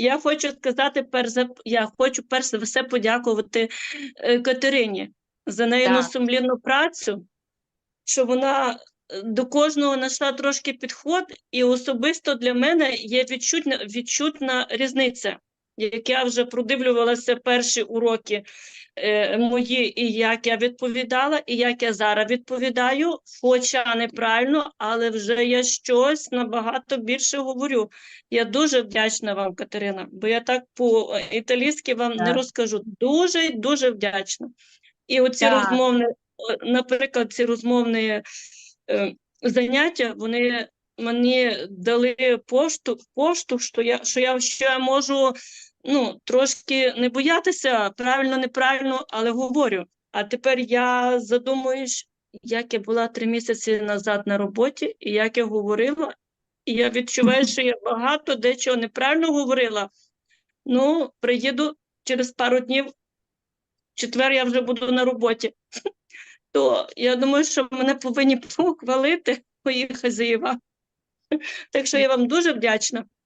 я хочу сказати, перш за я хочу перш за все подякувати е, Катерині за неї Так. сумлінну працю, що вона е, до кожного знайшла трошки підход, і особисто для мене є відчутна, відчутна різниця. Як я вже продивлювалася перші уроки е, мої, і як я відповідала, і як я зараз відповідаю, хоча неправильно, але вже я щось набагато більше говорю. Я дуже вдячна вам, Катерина, бо я так по-італійськи вам не розкажу. Дуже дуже вдячна. І оці Так. розмовні, наприклад, ці розмовні е, заняття, вони мені дали поштовх, поштовх, що я, що я ще можу ну, трошки не боятися правильно, неправильно, але говорю. А тепер я задумуюсь, як я була три місяці назад на роботі, і як я говорила, і я відчуваю, що я багато дечого неправильно говорила. Ну, приїду через пару днів, четвер я вже буду на роботі. То я думаю, що мене повинні похвалити мої хазяїва. Так що я вам дуже вдячна.